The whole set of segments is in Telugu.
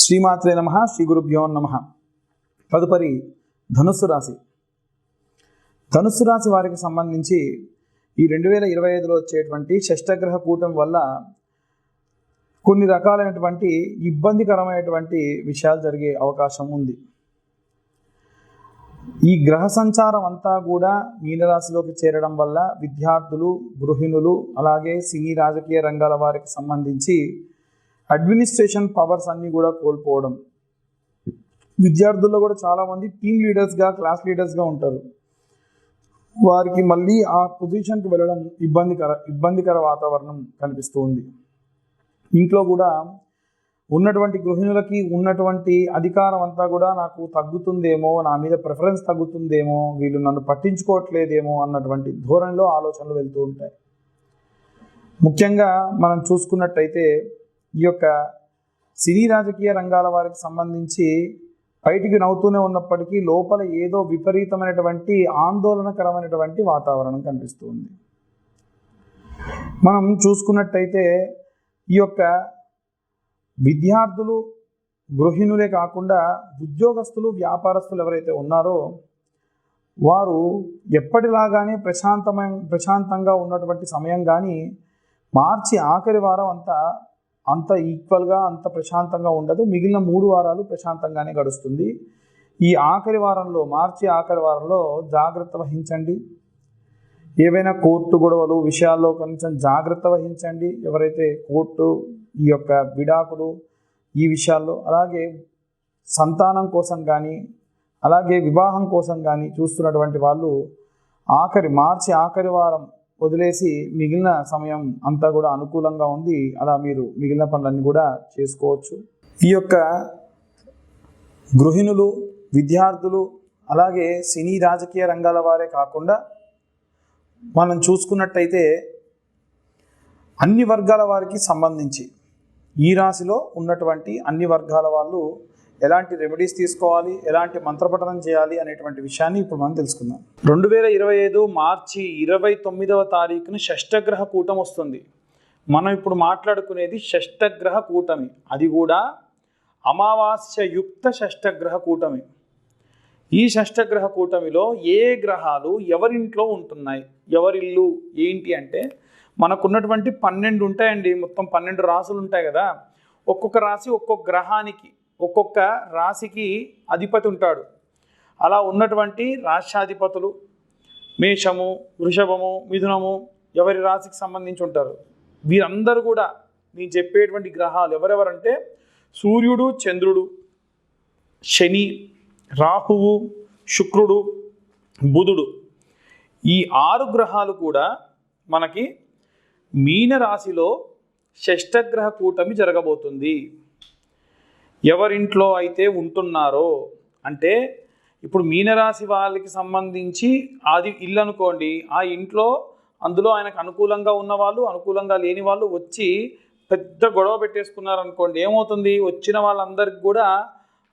శ్రీమాత్రే నమ శ్రీ గురుభ్యో నమ. తదుపరి ధనుస్సు రాశి. ధనుస్సు రాశి వారికి సంబంధించి ఈ రెండు వేల ఇరవై ఐదులో వచ్చేటువంటి షష్టగ్రహ కూటం వల్ల కొన్ని రకాలైనటువంటి ఇబ్బందికరమైనటువంటి విషయాలు జరిగే అవకాశం ఉంది. ఈ గ్రహ సంచారం అంతా కూడా మీనరాశిలోకి చేరడం వల్ల విద్యార్థులు గృహిణులు అలాగే సినీ రాజకీయ రంగాల వారికి సంబంధించి అడ్మినిస్ట్రేషన్ పవర్స్ అన్నీ కూడా కోల్పోవడం. విద్యార్థుల్లో కూడా చాలామంది టీమ్ లీడర్స్గా క్లాస్ లీడర్స్గా ఉంటారు. వారికి మళ్ళీ ఆ పొజిషన్కి వెళ్ళడం ఇబ్బందికర ఇబ్బందికర వాతావరణం కనిపిస్తూ ఉంది. ఇంట్లో కూడా ఉన్నటువంటి గృహిణులకి ఉన్నటువంటి అధికారం అంతా కూడా నాకు తగ్గుతుందేమో నా మీద ప్రిఫరెన్స్ తగ్గుతుందేమో వీళ్ళు నన్ను పట్టించుకోవట్లేదేమో అన్నటువంటి ధోరణిలో ఆలోచనలు వెళ్తూ ఉంటాయి. ముఖ్యంగా మనం చూసుకున్నట్టయితే ఈ యొక్క సినీ రాజకీయ రంగాల వారికి సంబంధించి బయటికి నవ్వుతూనే ఉన్నప్పటికీ లోపల ఏదో విపరీతమైనటువంటి ఆందోళనకరమైనటువంటి వాతావరణం కనిపిస్తుంది మనం చూసుకున్నట్టయితే ఈ యొక్క విద్యార్థులు గృహిణులే కాకుండా ఉద్యోగస్తులు వ్యాపారస్తులు ఎవరైతే ఉన్నారో వారు ఎప్పటిలాగానే ప్రశాంతమైన ప్రశాంతంగా ఉన్నటువంటి సమయం కానీ మార్చి ఆఖరి వారం అంతా అంత ఈక్వల్గా అంత ప్రశాంతంగా ఉండదు. మిగిలిన మూడు వారాలు ప్రశాంతంగానే గడుస్తుంది. ఈ ఆఖరి వారంలో మార్చి ఆఖరి వారంలో జాగ్రత్త వహించండి. ఏవైనా కోర్టు గొడవలు విషయాల్లో కొంచెం జాగ్రత్త వహించండి. ఎవరైతే కోర్టు ఈ యొక్క విడాకులు ఈ విషయాల్లో అలాగే సంతానం కోసం కానీ అలాగే వివాహం కోసం కానీ చూస్తున్నటువంటి వాళ్ళు ఆఖరి మార్చి ఆఖరి వారం వదిలేసి మిగిలిన సమయం అంతా కూడా అనుకూలంగా ఉంది. అలా మీరు మిగిలిన పనులన్నీ కూడా చేసుకోవచ్చు. ఈ యొక్క గృహిణులు విద్యార్థులు అలాగే సినీ రాజకీయ రంగాల వారే కాకుండా మనం చూసుకున్నట్టయితే అన్ని వర్గాల వారికి సంబంధించి ఈ రాశిలో ఉన్నటువంటి అన్ని వర్గాల వాళ్ళు ఎలాంటి రెమెడీస్ తీసుకోవాలి ఎలాంటి మంత్రపఠనం చేయాలి అనేటువంటి విషయాన్ని ఇప్పుడు మనం తెలుసుకుందాం. రెండు వేల ఇరవై ఐదు మార్చి ఇరవై తొమ్మిదవ తారీఖున షష్టగ్రహ కూటం వస్తుంది. మనం ఇప్పుడు మాట్లాడుకునేది షష్టగ్రహ కూటమి. అది కూడా అమావాస్య యుక్త షష్టగ్రహ కూటమి. ఈ షష్టగ్రహ కూటమిలో ఏ గ్రహాలు ఎవరింట్లో ఉంటున్నాయి? ఎవరిల్లు? ఏంటి అంటే మనకున్నటువంటి పన్నెండు ఉంటాయండి. మొత్తం పన్నెండు రాసులు ఉంటాయి కదా. ఒక్కొక్క రాశి ఒక్కొక్క గ్రహానికి ఒక్కొక్క రాశికి అధిపతి ఉంటాడు. అలా ఉన్నటువంటి రాష్ట్రాధిపతులు మేషము వృషభము మిథునము ఎవరి రాశికి సంబంధించి ఉంటారు? వీరందరూ కూడా నేను చెప్పేటువంటి గ్రహాలు ఎవరెవరంటే సూర్యుడు చంద్రుడు శని రాహువు శుక్రుడు బుధుడు. ఈ ఆరు గ్రహాలు కూడా మనకి మీన రాశిలో షష్టగ్రహ కూటమి జరగబోతుంది. ఎవరింట్లో అయితే ఉంటున్నారో అంటే ఇప్పుడు మీనరాశి వాళ్ళకి సంబంధించి అది ఇల్లు అనుకోండి ఆ ఇంట్లో అందులో ఆయనకు అనుకూలంగా ఉన్న వాళ్ళు అనుకూలంగా లేని వాళ్ళు వచ్చి పెద్ద గొడవ పెట్టేసుకున్నారనుకోండి ఏమవుతుంది? వచ్చిన వాళ్ళందరికీ కూడా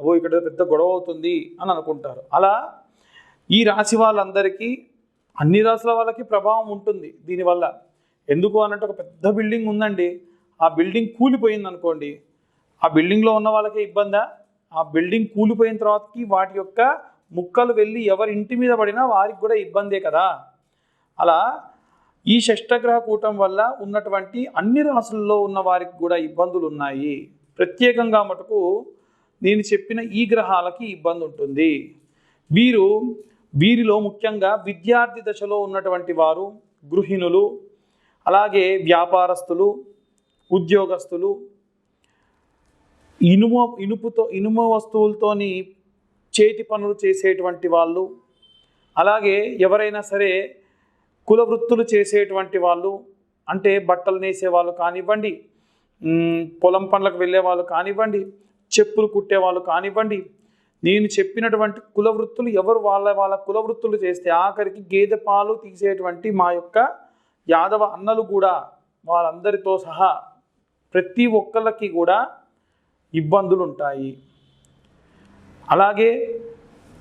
అబో ఇక్కడ పెద్ద గొడవ అవుతుంది అని అనుకుంటారు. అలా ఈ రాశి వాళ్ళందరికీ అన్ని రాశుల వాళ్ళకి ప్రభావం ఉంటుంది దీనివల్ల. ఎందుకు అన్నట్టు ఒక పెద్ద బిల్డింగ్ ఉందండి. ఆ బిల్డింగ్ కూలిపోయింది అనుకోండి ఆ బిల్డింగ్లో ఉన్న వాళ్ళకే ఇబ్బందా? ఆ బిల్డింగ్ కూలిపోయిన తర్వాతకి వాటి యొక్క ముక్కలు వెళ్ళి ఎవరి ఇంటి మీద పడినా వారికి కూడా ఇబ్బందే కదా. అలా ఈ షష్టగ్రహ కూటం వల్ల ఉన్నటువంటి అన్ని రాసుల్లో ఉన్న వారికి కూడా ఇబ్బందులు ఉన్నాయి ప్రత్యేకంగా మటుకు నేను చెప్పిన ఈ గ్రహాలకి ఇబ్బంది ఉంటుంది వీరు వీరిలో ముఖ్యంగా విద్యార్థి దశలో ఉన్నటువంటి వారు గృహిణులు అలాగే వ్యాపారస్తులు ఉద్యోగస్తులు ఇనుము ఇనుపుతో ఇనుము వస్తువులతోని చేతి పనులు చేసేటువంటి వాళ్ళు అలాగే ఎవరైనా సరే కుల వృత్తులు చేసేటువంటి వాళ్ళు అంటే బట్టలు నేసే వాళ్ళు కానివ్వండి పొలం పనులకు వెళ్ళే వాళ్ళు కానివ్వండి చెప్పులు కుట్టే వాళ్ళు కానివ్వండి నేను చెప్పినటువంటి కుల వృత్తులు ఎవరు వాళ్ళ వాళ్ళ కుల వృత్తులు చేస్తే ఆఖరికి గేదె పాలు తీసేటువంటి మా యొక్క యాదవ అన్నలు కూడా వాళ్ళందరితో సహా ప్రతి ఒక్కళ్ళకి కూడా ఇబ్బందులు ఉంటాయి అలాగే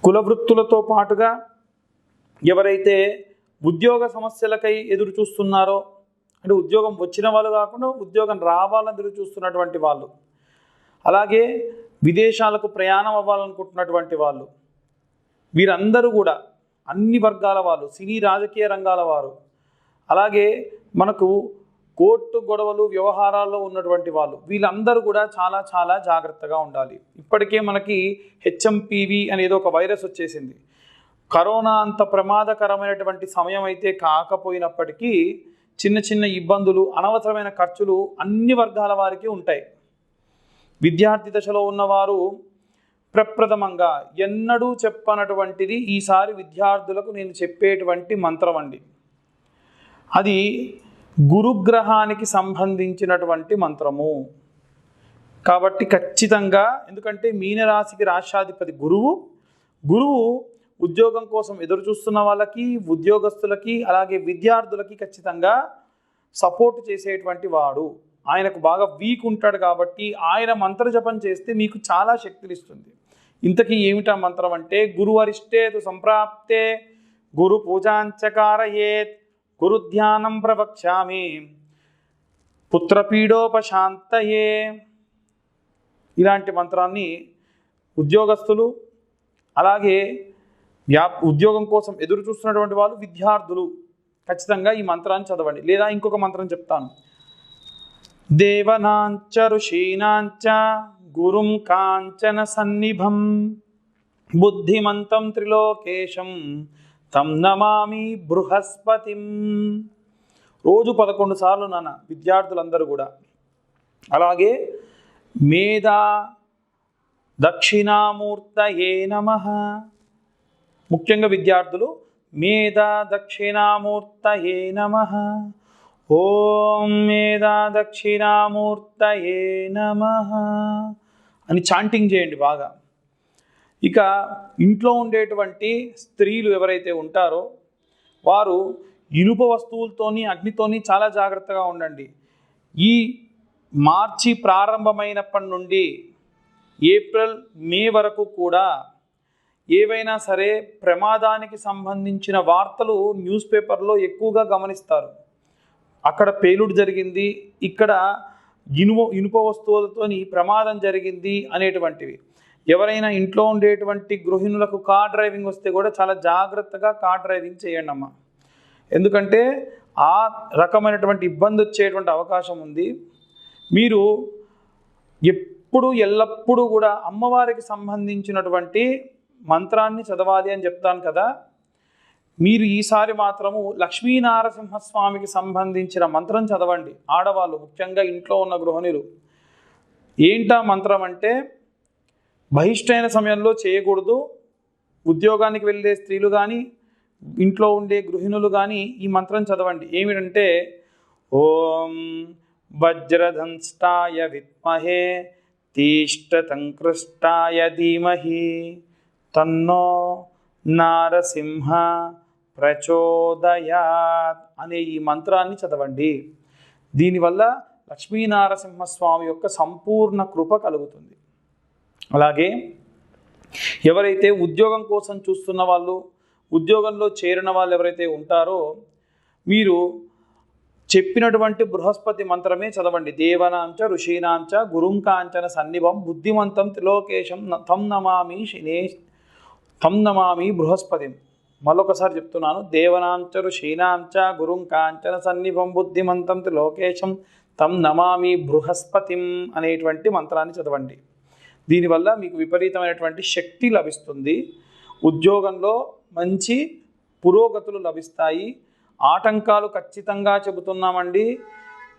కులవృత్తులతో పాటుగా ఎవరైతే ఉద్యోగ సమస్యలకై ఎదురు చూస్తున్నారో అంటే ఉద్యోగం వచ్చిన వాళ్ళు కాకుండా ఉద్యోగం రావాలని ఎదురు చూస్తున్నటువంటి వాళ్ళు అలాగే విదేశాలకు ప్రయాణం అవ్వాలనుకుంటున్నటువంటి వాళ్ళు వీరందరూ కూడా అన్ని వర్గాల వాళ్ళు సినీ రాజకీయ రంగాల వారు అలాగే మనకు కోర్టు గొడవలు వ్యవహారాల్లో ఉన్నటువంటి వాళ్ళు వీళ్ళందరూ కూడా చాలా చాలా జాగ్రత్తగా ఉండాలి. ఇప్పటికే మనకి హెచ్ఎంపివి అనేది ఒక వైరస్ వచ్చేసింది. కరోనా అంత ప్రమాదకరమైనటువంటి సమయం అయితే కాకపోయినప్పటికీ చిన్న చిన్న ఇబ్బందులు అనవసరమైన ఖర్చులు అన్ని వర్గాల వారికి ఉంటాయి. విద్యార్థి దశలో ఉన్నవారు ప్రప్రథమంగా ఎన్నడూ చెప్పనటువంటిది ఈసారి విద్యార్థులకు నేను చెప్పేటువంటి మంత్రం అండి. అది గురుగ్రహానికి సంబంధించినటువంటి మంత్రము. కాబట్టి ఖచ్చితంగా ఎందుకంటే మీనరాశికి రాష్ట్రాధిపతి గురువు. గురువు ఉద్యోగం కోసం ఎదురు చూస్తున్న వాళ్ళకి ఉద్యోగస్తులకి అలాగే విద్యార్థులకి ఖచ్చితంగా సపోర్ట్ చేసేటువంటి వాడు. ఆయనకు బాగా వీక్ ఉంటాడు కాబట్టి ఆయన మంత్ర జపం చేస్తే మీకు చాలా శక్తిని ఇస్తుంది ఇంతకీ ఏమిటా మంత్రం అంటే గురు అరిష్టేతు సంప్రాప్తే గురు పూజాంచకారయేత్ గురుధ్యానం ప్రవక్ష్యామి పుత్రపీడోపశాంతయే ఇలాంటి మంత్రాన్ని ఉద్యోగస్తులు అలాగే వ్యా ఉద్యోగం కోసం ఎదురు చూస్తున్నటువంటి వాళ్ళు విద్యార్థులు ఖచ్చితంగా ఈ మంత్రాన్ని చదవండి. లేదా ఇంకొక మంత్రం చెప్తాను. దేవనాంచ ఋషీనాంచ గురుం కాంచన సన్నిభం బుద్ధిమంతం త్రిలోకేశం తం నమామి బృహస్పతిం. రోజు పదకొండు సార్లు నాన్న విద్యార్థులందరూ కూడా. అలాగే మేధా దక్షిణామూర్తయే నమ. ముఖ్యంగా విద్యార్థులు మేధా దక్షిణామూర్తయే నమ. ఓం మేధా దక్షిణామూర్తయే నమ అని చాంటింగ్ చేయండి బాగా. ఇక ఇంట్లో ఉండేటువంటి స్త్రీలు ఎవరైతే ఉంటారో వారు ఇనుప వస్తువులతోని అగ్నితోని చాలా జాగ్రత్తగా ఉండండి. ఈ మార్చి ప్రారంభమైనప్పటి నుండి ఏప్రిల్ మే వరకు కూడా ఏవైనా సరే ప్రమాదానికి సంబంధించిన వార్తలు న్యూస్ పేపర్లో ఎక్కువగా గమనిస్తారు. అక్కడ పేలుడు జరిగింది ఇక్కడ ఇనుమ ఇనుప వస్తువులతోని ప్రమాదం జరిగింది అనేటువంటివి. ఎవరైనా ఇంట్లో ఉండేటువంటి గృహిణులకు కార్ డ్రైవింగ్ వస్తే కూడా చాలా జాగ్రత్తగా కార్ డ్రైవింగ్ చేయండి అమ్మా. ఎందుకంటే ఆ రకమైనటువంటి ఇబ్బంది వచ్చేటువంటి అవకాశం ఉంది. మీరు ఎప్పుడు ఎల్లప్పుడూ కూడా అమ్మవారికి సంబంధించినటువంటి మంత్రాన్ని చదవాలి అని చెప్తాను కదా. మీరు ఈసారి మాత్రము లక్ష్మీనారసింహస్వామికి సంబంధించిన మంత్రం చదవండి. ఆడవాళ్ళు ముఖ్యంగా ఇంట్లో ఉన్న గృహిణులు. ఏంటా మంత్రం అంటే బహిష్టమైన సమయంలో చేయకూడదు. ఉద్యోగానికి వెళ్ళే స్త్రీలు కానీ ఇంట్లో ఉండే గృహిణులు కానీ ఈ మంత్రం చదవండి. ఏమిటంటే ఓం వజ్రధంష్టాయ విద్మహే తీష్టతంకృష్టాయ ధీమహి తన్నో నారసింహ ప్రచోదయాత్ అనే ఈ మంత్రాన్ని చదవండి. దీనివల్ల లక్ష్మీనారసింహస్వామి యొక్క సంపూర్ణ కృప కలుగుతుంది. అలాగే ఎవరైతే ఉద్యోగం కోసం చూస్తున్న వాళ్ళు ఉద్యోగంలో చేరిన వాళ్ళు ఎవరైతే ఉంటారో మీరు చెప్పినటువంటి బృహస్పతి మంత్రమే చదవండి. దేవనాంచ ఋషీనాంచ గురుంకాంచన సన్నిభం బుద్ధిమంతం త్రిలోకేశం తం నమామి శనే తం నమామి బృహస్పతి. మళ్ళొకసారి చెప్తున్నాను. దేవనాంచ ఋషీనాంచ గురుంకాంచన సన్నిభం బుద్ధిమంతం త్రిలోకేశం తం నమామి బృహస్పతిం అనేటువంటి మంత్రాన్ని చదవండి. దీనివల్ల మీకు విపరీతమైనటువంటి శక్తి లభిస్తుంది. ఉద్యోగంలో మంచి పురోగతులు లభిస్తాయి. ఆటంకాలు ఖచ్చితంగా చెబుతున్నామండి.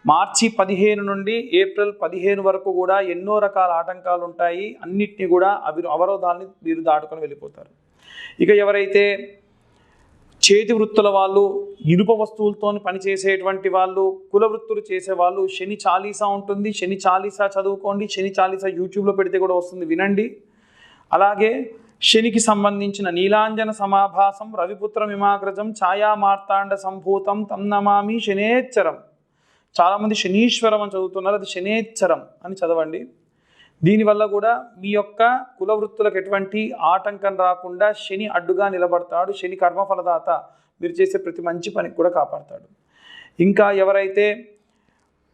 మార్చి పదిహేను నుండి ఏప్రిల్ పదిహేను వరకు కూడా ఎన్నో రకాల ఆటంకాలు ఉంటాయి. అన్నిటినీ కూడా అవి అవరోధాలని మీరు దాటుకొని వెళ్ళిపోతారు. ఇక ఎవరైతే చేతి వృత్తుల వాళ్ళు ఇనుప వస్తువులతో పనిచేసేటువంటి వాళ్ళు కుల వృత్తులు చేసేవాళ్ళు శని చాలీసా ఉంటుంది. శని చాలీసా చదువుకోండి. శని చాలీసా యూట్యూబ్లో పెడితే కూడా వస్తుంది. వినండి. అలాగే శనికి సంబంధించిన నీలాంజన సమాభాసం రవిపుత్ర మిమాగ్రజం ఛాయా మార్తాండ సంభూతం తన్నమామి శనేచ్చరం. చాలామంది శనీశ్వరం అని చదువుతున్నారు. అది శనేచ్చరం అని చదవండి. దీనివల్ల కూడా మీ యొక్క కుల వృత్తులకు ఎటువంటి ఆటంకం రాకుండా శని అడ్డుగా నిలబడతాడు. శని కర్మఫలదాత. మీరు చేసే ప్రతి మంచి పనికి కూడా కాపాడతాడు. ఇంకా ఎవరైతే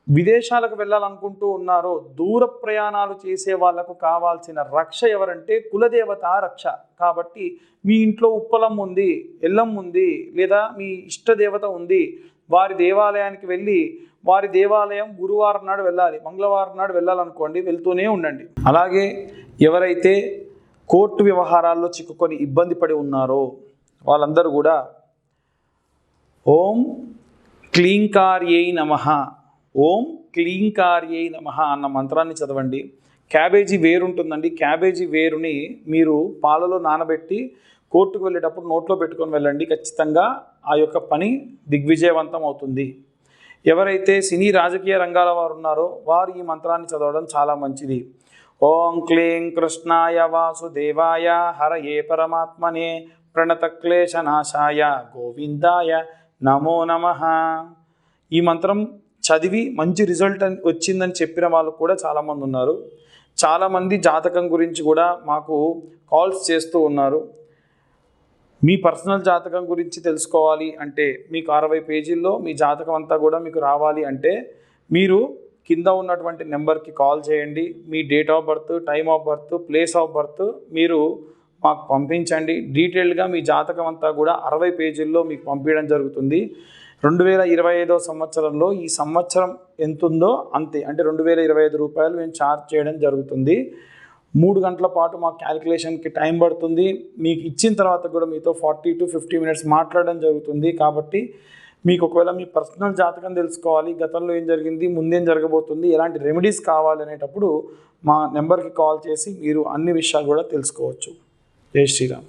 విదేశాలకు వెళ్ళాలనుకుంటూ ఉన్నారో దూర ప్రయాణాలు చేసే వాళ్ళకు కావాల్సిన రక్ష ఎవరంటే కులదేవత రక్ష. కాబట్టి మీ ఇంట్లో ఉప్పలం ఉంది ఎల్లం ఉంది లేదా మీ ఇష్టదేవత ఉంది వారి దేవాలయానికి వెళ్ళి వారి దేవాలయం గురువారం నాడు వెళ్ళాలి. మంగళవారం నాడు వెళ్ళాలనుకోండి వెళ్తూనే ఉండండి. అలాగే ఎవరైతే కోర్టు వ్యవహారాల్లో చిక్కుకొని ఇబ్బంది పడి ఉన్నారో వాళ్ళందరూ కూడా ఓం క్లీంకార్యై నమ ఓం క్లీంకార్యై నమ అన్న మంత్రాన్ని చదవండి. క్యాబేజీ వేరు ఉంటుందండి క్యాబేజీ వేరుని మీరు పాలలో నానబెట్టి కోర్టుకు వెళ్ళేటప్పుడు నోట్లో పెట్టుకొని వెళ్ళండి. ఖచ్చితంగా ఆ యొక్క పని దిగ్విజయవంతం అవుతుంది. ఎవరైతే సినీ రాజకీయ రంగాల వారు ఉన్నారో వారు ఈ మంత్రాన్ని చదవడం చాలా మంచిది. ఓం క్లీం కృష్ణాయ వాసుదేవాయ హరయే పరమాత్మనే ప్రణత క్లేశనాశాయ గోవిందాయ నమో నమ. ఈ మంత్రం చదివి మంచి రిజల్ట్ అని వచ్చిందని చెప్పిన వాళ్ళు కూడా చాలామంది ఉన్నారు. చాలామంది జాతకం గురించి కూడా మాకు కాల్స్ చేస్తూ ఉన్నారు. మీ పర్సనల్ జాతకం గురించి తెలుసుకోవాలి అంటే మీకు అరవై పేజీల్లో మీ జాతకం అంతా కూడా మీకు రావాలి అంటే మీరు కింద ఉన్నటువంటి నెంబర్కి కాల్ చేయండి. మీ date of birth time of birth place of birth మీరు మాకు పంపించండి. డీటెయిల్డ్గా మీ జాతకం అంతా కూడా అరవై పేజీల్లో మీకు పంపించడం జరుగుతుంది. రెండు వేల ఇరవై ఐదో సంవత్సరంలో ఈ సంవత్సరం ఎంత ఉందో అంతే. అంటే రెండు వేల ఇరవై ఐదు రూపాయలు మేము ఛార్జ్ చేయడం జరుగుతుంది. మూడు గంటల పాటు మా క్యాలిక్యులేషన్కి టైం పడుతుంది. మీకు ఇచ్చిన తర్వాత కూడా మీతో ఫార్టీ టు ఫిఫ్టీ మినిట్స్ మాట్లాడడం జరుగుతుంది. కాబట్టి మీకు ఒకవేళ మీ పర్సనల్ జాతకం తెలుసుకోవాలి. గతంలో ఏం జరిగింది ముందేం జరగబోతుంది ఎలాంటి రెమెడీస్ కావాలి అనేటప్పుడు మా నెంబర్కి కాల్ చేసి మీరు అన్ని విషయాలు కూడా తెలుసుకోవచ్చు. జై శ్రీరామ్.